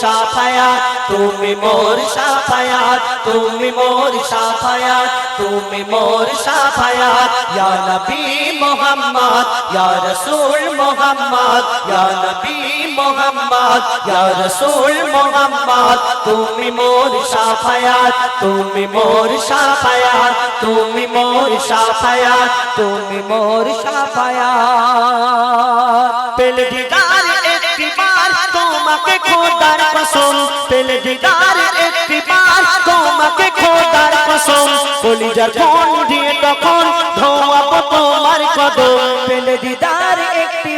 শাফায়াত তুমি মোর শাফায়াত তুমি মোর শাফায়াত তুমি মোর শাফায়াত ইয়া নবী মোহাম্মদ, ইয়া রাসূল মোহাম্মদ, ইয়া নবী মোহাম্মদ, ইয়া রাসূল মোহাম্মদ। তুমি মোর শাফায়াত তুমি মোর শাফায়াত তুমি মোর শাফায়াত তুমি মোর শাফায়াত পেল দিদার একটি বার তোমাকে খোদার কসম, পেল দিদার একটি বার তোমাকে খোদার কসম। কলিজার কোন দিয়ে তখন ধোয়াবো তোমার কদম, পেল দিদার একটি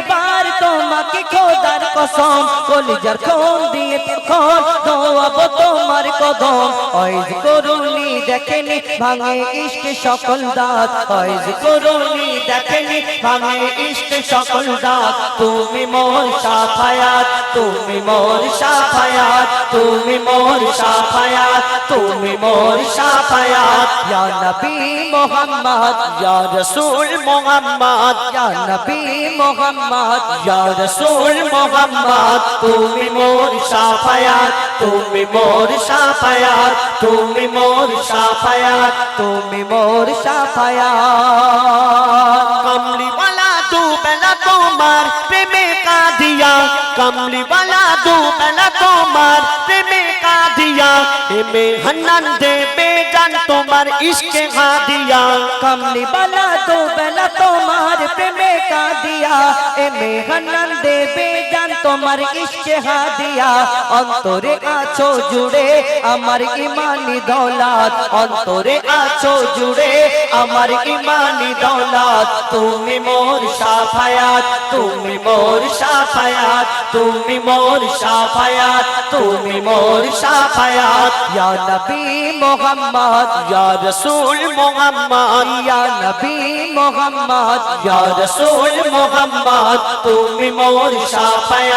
তোমাকে খোদার কসম, কলিজার কোন দিয়ে তখন দোয়াবো তোমার কদম। ওইজ করুনি দেখেনি, ভাঙে ইষ্ট সকল দাঁত। ওইজ করুনি দেখেনি, ভাঙে ইষ্ট সকল দাঁত। তুমি মোর সাফায়াত, তুমি মোর সাফায়াত, তুমি মোর সাফায়াত, তুমি মোর সাফায়াত। ইয়া নবী মোহাম্মদ, ইয়া রাসূল মোহাম্মদ, ইয়া নবী মোহাম্মদ, ইয়া রাসূল মোহাম্মদ তুমি মোর সাফায়াত তুমি মোর সাফায়াত তুমি মোর সাফায়াত তুমি মোর সাফায়াত। कमली वाला तू मैला तो मार ते का दिया। हे में हनन दे बेजान तो मार इश्क खा दिया। कमली वाला तू मैला तो मार ते का दिया। हे में हनन दे बेजान তোমার ইশকে হাদিয়া অন্তরে আছো জুড়ে আমার ইমানি দৌলত, অন্তরে আছো জুড়ে আমার ইমানি দৌলত। তুমি মোর সাফায়াত, তুমি মোর সাফায়াত, তুমি মোর সাফায়াত, তুমি মোর সাফায়াত। ইয়া নবী মোহাম্মদ, ইয়া রাসূল মুহাম্মদ, ইয়া নবী মোহাম্মদ, ইয়া রাসূল মুহাম্মদ, তুমি মোর সাফায়াত।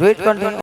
Wait it continue.